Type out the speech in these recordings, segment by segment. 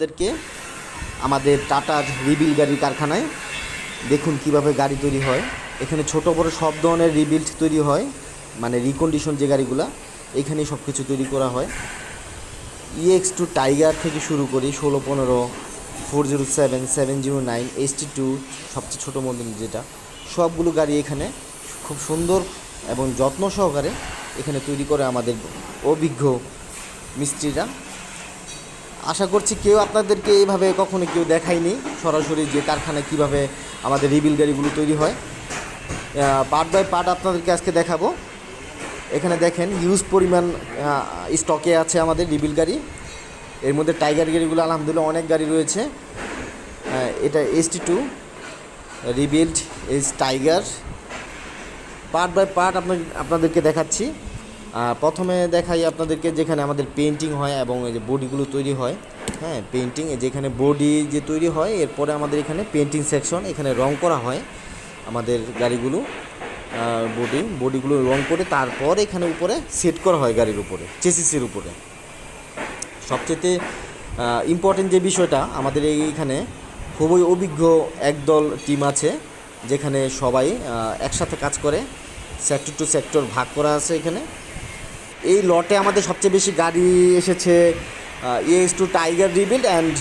আপনাদেরকে আমাদের টাটার রিবিল গাড়ির কারখানায় দেখুন কীভাবে গাড়ি তৈরি হয়। এখানে ছোট বড় সব ধরনের রিবিল্ড তৈরি হয় মানে রিকন্ডিশন যে গাড়িগুলো, এখানেই সব কিছু তৈরি করা হয়। ইএক্স টু টাইগার থেকে শুরু করি, ষোলো, পনেরো four zero seven seven zero nine HT two সবচেয়ে ছোটো মডেল যেটা। সবগুলো গাড়ি এখানে খুব সুন্দর এবং যত্ন সহকারে এখানে তৈরি করে আমাদের অভিজ্ঞ মিস্ত্রিরা। আশা করছি কেউ আপনাদেরকে এইভাবে কখনো কেউ দেখায়নি। সরাসরি যে কারখানায় কীভাবে আমাদের রিবিল গাড়িগুলো তৈরি হয়। পার্ট বাই পার্ট আপনাদেরকে আজকে দেখাবো। এখানে দেখেন হিউজ পরিমাণ স্টকে আছে আমাদের রিবিল গাড়ি। এর মধ্যে টাইগার গাড়িগুলো আলহামদুলিল্লাহ অনেক গাড়ি রয়েছে। এটা ST two rebuild S tiger part by part আপনার আপনাদেরকে দেখাচ্ছি। প্রথমে দেখাই আপনাদেরকে যেখানে আমাদের পেন্টিং হয় এবং এই যে বডিগুলো তৈরি হয়। হ্যাঁ পেন্টিং যেখানে বডি যে তৈরি হয়, এরপরে আমাদের এখানে পেন্টিং সেকশন এখানে রং করা হয় আমাদের গাড়িগুলো বডি বডিগুলো রং করে তারপর এখানে উপরে সেট করা হয় গাড়ির উপরে চেসিসের উপরে। সবচেয়ে ইম্পর্টেন্ট যে বিষয়টা, আমাদের এইখানে খুবই অভিজ্ঞ একদল টিম আছে, যেখানে সবাই একসাথে কাজ করে সেক্টর টু সেক্টর ভাগ করা আছে এখানে। এই লটে আমাদের সবচেয়ে বেশি গাড়ি এসেছে ES two tiger rebuild and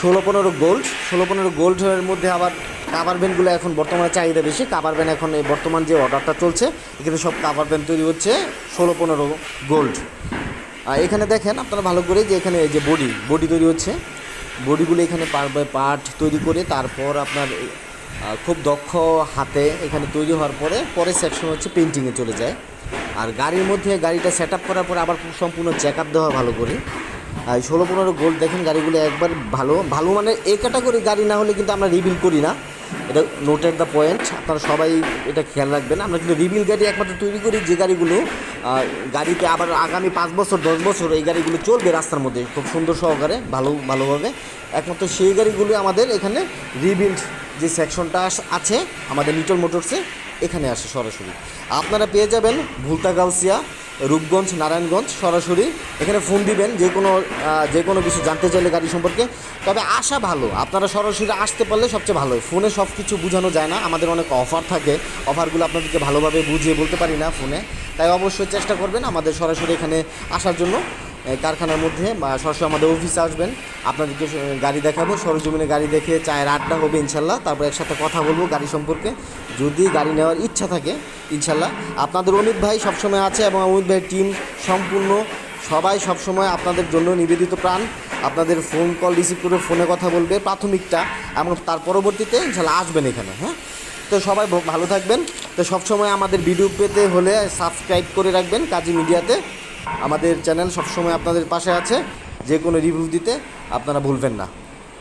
ষোলো পনেরো গোল্ড ষোলো পনেরো গোল্ডের মধ্যে আবার কাভার ভ্যানগুলো এখন বর্তমানে চাহিদা বেশি। কাভার ভ্যান এখন এই বর্তমান যে অর্ডারটা চলছে, এখানে সব কাভার ভ্যান তৈরি হচ্ছে ষোলো পনেরো গোল্ড আর এখানে দেখেন আপনারা ভালো করে যে এখানে যে বডি বডি তৈরি হচ্ছে। বডিগুলো এখানে পার্ট বাই পার্ট তৈরি করে তারপর আপনার খুব দক্ষ হাতে এখানে তৈরি হওয়ার পরে পরের সেকশন হচ্ছে পেন্টিংয়ে চলে যায়। আর গাড়ির মধ্যে গাড়িটা সেট আপ করার পরে আবার সম্পূর্ণ চেক আপ দেওয়া ভালো করে। আর ষোলো পনেরো গোল্ড দেখেন গাড়িগুলো একবার ভালো ভালো মানে এ ক্যাটাগরি গাড়ি না হলে কিন্তু আমরা রিভিল করি না। এটা নোটের দ্য পয়েন্ট আপনারা সবাই এটা খেয়াল রাখবেন। আমরা কিন্তু রিবিল গাড়ি একমাত্র তৈরি করি যে গাড়িগুলো গাড়িতে আবার আগামী পাঁচ বছর, দশ বছর এই গাড়িগুলো চলবে রাস্তার মধ্যে খুব সুন্দর সহকারে, ভালো, ভালোভাবে। একমাত্র সেই গাড়িগুলো আমাদের এখানে রিবিল্ড যে সেকশনটা আছে, আমাদের নিটল মোটরসে এখানে আসে সরাসরি। আপনারা পেয়ে যাবেন ভুলতা গাউসিয়া, রূপগঞ্জ, নারায়ণগঞ্জ সরাসরি। এখানে ফোন দিবেন, যে কোনো যে কোনো কিছু জানতে চাইলে গাড়ি সম্পর্কে। তবে আসা ভালো, আপনারা সরাসরি আসতে পারলে সবচেয়ে ভালো। ফোনে সব কিছু বোঝানো যায় না, আমাদের অনেক অফার থাকে। অফারগুলো আপনাদেরকে ভালোভাবে বুঝিয়ে বলতে পারি না ফোনে তাই অবশ্যই চেষ্টা করবেন আমাদের সরাসরি এখানে আসার জন্য। কারখানার মধ্যে, বা সরাসরি আমাদের অফিসে আসবেন। আপনাদেরকে গাড়ি দেখাবো, সরজমিনে গাড়ি দেখে চায়ের আড্ডা হবে ইনশাল্লাহ। তারপর একসাথে কথা বলব গাড়ি সম্পর্কে। যদি গাড়ি নেওয়ার ইচ্ছা থাকে, ইনশাল্লাহ। আপনাদের অমিত ভাই সবসময় আছে এবং অমিত ভাইয়ের টিম সম্পূর্ণ। সবাই সবসময় আপনাদের জন্য নিবেদিত প্রাণ। আপনাদের ফোন কল রিসিভ করে ফোনে কথা বলবে প্রাথমিকটা, এবং তার পরবর্তীতে ইনশাল্লাহ আসবেন এখানে হ্যাঁ? তো সবাই ভালো থাকবেন। তো সবসময় আমাদের ভিডিও পেতে হলে সাবস্ক্রাইব করে রাখবেন কাজী মিডিয়াতে। আমাদের চ্যানেল সবসময় আপনাদের পাশে আছে। যে কোনো রিভিউ দিতে আপনারা ভুলবেন না।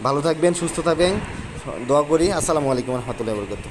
ভালো থাকবেন, সুস্থ থাকবেন। দোয়া করি। আসসালামু আলাইকুম রহমতুল্লাহ বরকত